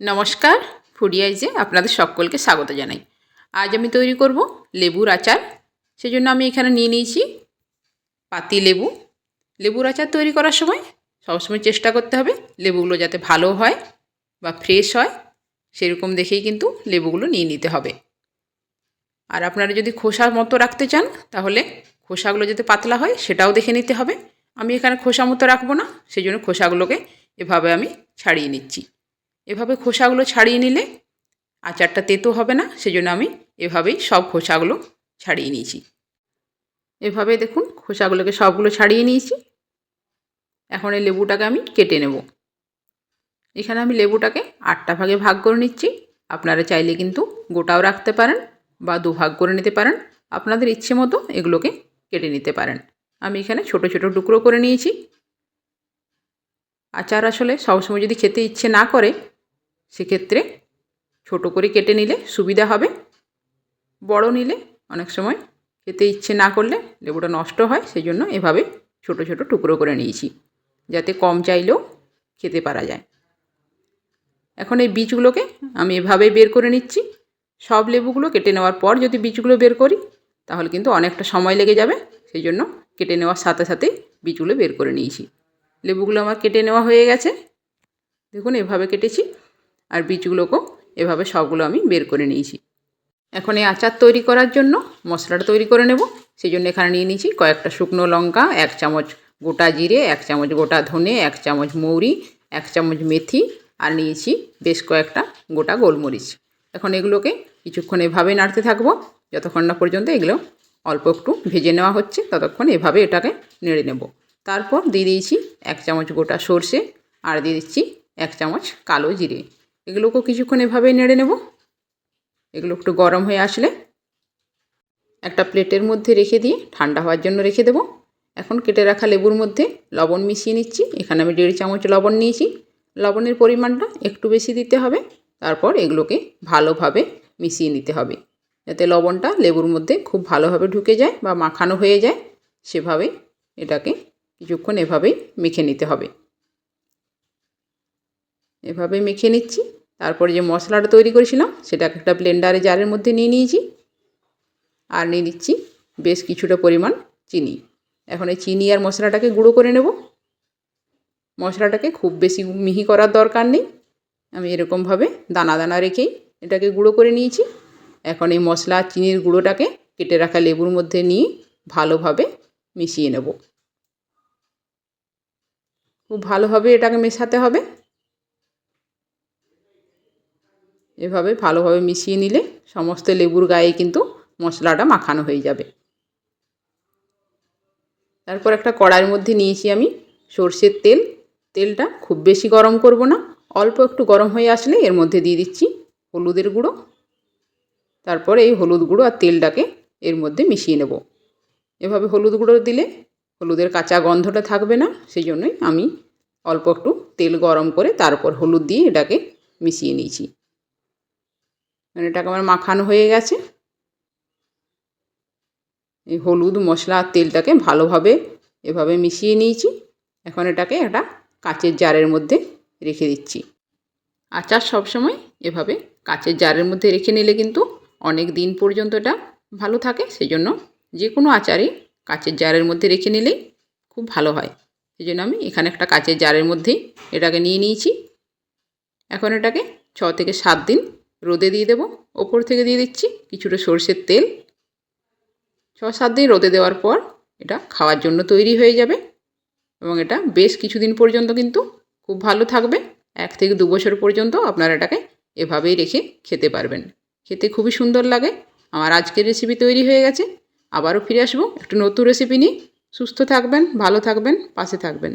নমস্কার ফুডিয়াইজে আপনাদের সকলকে স্বাগত জানাই। আজ আমি তৈরি করব লেবুর আচার। সেজন্য আমি এখানে নিয়ে নিয়েছি পাতি লেবু। লেবুর আচার তৈরি করার সময় সবসময় চেষ্টা করতে হবে লেবুগুলো যাতে ভালো হয় বা ফ্রেশ হয়, সেরকম দেখেই কিন্তু লেবুগুলো নিয়ে নিতে হবে। আর আপনারা যদি খোসার মতো রাখতে চান, তাহলে খোসাগুলো যাতে পাতলা হয় সেটাও দেখে নিতে হবে। আমি এখানে খোসা মতো রাখব না সেই জন্য খোসাগুলোকে এভাবে আমি ছাড়িয়ে নিচ্ছি। এভাবে খোসাগুলো ছাড়িয়ে নিলে আচারটা তেতো হবে না, সেজন্য আমি এভাবেই সব খোসাগুলো ছাড়িয়ে নিয়েছি। এভাবে দেখুন খোসাগুলোকে সবগুলো ছাড়িয়ে নিয়েছি। এখন এই লেবুটাকে আমি কেটে নেব। এখানে আমি লেবুটাকে আটটা ভাগে ভাগ করে নিচ্ছি। আপনারা চাইলে কিন্তু গোটাও রাখতে পারেন বা দুভাগ করে নিতে পারেন। আপনাদের ইচ্ছে মতো এগুলোকে কেটে নিতে পারেন। আমি এখানে ছোট ছোট টুকরো করে নিয়েছি। আচার আসলে সবসময় যদি খেতে ইচ্ছে না করে সেক্ষেত্রে ছোট করে কেটে নিলে সুবিধা হবে। বড় নিলে অনেক সময় খেতে ইচ্ছে না করলে লেবুটা নষ্ট হয় সেই জন্য এভাবে ছোট ছোট টুকরো করে নিয়েছি, যাতে কম চাইলেও খেতে পারা যায়। এখন এই বীজগুলোকে আমি এভাবে বের করে নিচ্ছি। সব লেবুগুলো কেটে নেওয়ার পর যদি বীজগুলো বের করি, তাহলে কিন্তু অনেকটা সময় লেগে যাবে সেই জন্য কেটে নেওয়ার সাথে সাথেই বীজগুলো বের করে নিয়েছি। লেবুগুলো আমার কেটে নেওয়া হয়ে গেছে। দেখুন, এভাবে কেটেছি। আর বীজগুলোকেও এভাবে সবগুলো আমি বের করে নিয়েছি। এখন এই আচার তৈরি করার জন্য মশলাটা তৈরি করে নেব। সেই জন্য এখানে নিয়ে নিয়েছি কয়েকটা শুকনো লঙ্কা, এক চামচ গোটা জিরে, এক চামচ গোটা ধনে, এক চামচ মৌরি, এক চামচ মেথি আর নিয়েছি বেশ কয়েকটা গোটা গোলমরিচ। এখন এগুলোকে কিছুক্ষণ এভাবে নাড়তে থাকব। যতক্ষণ না পর্যন্ত এগুলো অল্প একটু ভেজে নেওয়া হচ্ছে, ততক্ষণ এভাবে এটাকে নেড়ে নেব। তারপর দিয়ে দিয়েছি এক চামচ গোটা সর্ষে আর দিয়ে দিচ্ছি এক চামচ কালো জিরে। এগুলোকেও কিছুক্ষণ এভাবেই নেড়ে নেব। এগুলো একটু গরম হয়ে আসলে একটা প্লেটের মধ্যে রেখে দিয়ে ঠান্ডা হওয়ার জন্য রেখে দেবো। এখন কেটে রাখা লেবুর মধ্যে লবণ মিশিয়ে নিচ্ছি। এখানে আমি দেড় চামচ লবণ নিয়েছি। লবণের পরিমাণটা একটু বেশি দিতে হবে। তারপর এগুলোকে ভালোভাবে মিশিয়ে নিতে হবে। যাতে লবণটা লেবুর মধ্যে খুব ভালোভাবে ঢুকে যায় বা মাখানো হয়ে যায়, সেভাবে এটাকে কিছুক্ষণ এভাবেই মেখে নিতে হবে। এভাবে মেখে নিচ্ছি। তারপরে যে মশলাটা তৈরি করেছিলাম, সেটা একটা ব্লেন্ডারে জারের মধ্যে নিয়ে নিয়েছি। আর নিয়ে নিচ্ছি বেশ কিছুটা পরিমাণ চিনি। এখন এই চিনি আর মশলাটাকে গুঁড়ো করে নেব। মশলাটাকে খুব বেশি মিহি করার দরকার নেই। আমি এরকমভাবে দানা দানা রেখেই এটাকে গুঁড়ো করে নিয়েছি। এখন এই মশলা চিনির গুঁড়োটাকে কেটে রাখা লেবুর মধ্যে নিয়ে ভালোভাবে মিশিয়ে নেব। খুব ভালোভাবে এটাকে মেশাতে হবে। এভাবে ভালোভাবে মিশিয়ে নিলে সমস্ত লেবুর গায়ে কিন্তু মশলাটা মাখানো হয়ে যাবে। তারপর একটা কড়াইয়ের মধ্যে নিয়েছি আমি সর্ষের তেল। তেলটা খুব বেশি গরম করব না, অল্প একটু গরম হয়ে আসলে এর মধ্যে দিয়ে দিচ্ছি হলুদের গুঁড়ো। তারপর এই হলুদ গুঁড়ো আর তেলটাকে এর মধ্যে মিশিয়ে নেব। এভাবে হলুদ গুঁড়ো দিলে হলুদের কাঁচা গন্ধটা থাকবে না সেই জন্যই আমি অল্প একটু তেল গরম করে তারপর হলুদ দিয়ে এটাকে মিশিয়ে নিয়েছি। মানে এটাকে আমার মাখানো হয়ে গেছে। এই হলুদ মশলা আর তেলটাকে ভালোভাবে এভাবে মিশিয়ে নিয়েছি। এখন এটাকে একটা কাচের জারের মধ্যে রেখে দিচ্ছি। আচার সবসময় এভাবে কাচের জারের মধ্যে রেখে নিলে কিন্তু অনেক দিন পর্যন্ত এটা ভালো থাকে। সেই জন্য যে কোনো আচারই কাচের জারের মধ্যে রেখে নিলেই খুব ভালো হয়। সেই জন্য আমি এখানে একটা কাচের জারের মধ্যেই এটাকে নিয়ে নিয়েছি। এখন এটাকে ছ থেকে সাত দিন রোদে দিয়ে দেবো। ওপর থেকে দিয়ে দিচ্ছি কিছুটা সর্ষের তেল। ছ, সাত দিন রোদে দেওয়ার পর এটা খাওয়ার জন্য তৈরি হয়ে যাবে এবং এটা বেশ কিছুদিন পর্যন্ত কিন্তু খুব ভালো থাকবে। এক থেকে দু বছর পর্যন্ত আপনারা এটাকে এভাবেই রেখে খেতে পারবেন। খেতে খুবই সুন্দর লাগে। আমার আজকের রেসিপি তৈরি হয়ে গেছে। আবারও ফিরে আসব। একটু নতুন রেসিপি নিয়ে। সুস্থ থাকবেন, ভালো থাকবেন, পাশে থাকবেন।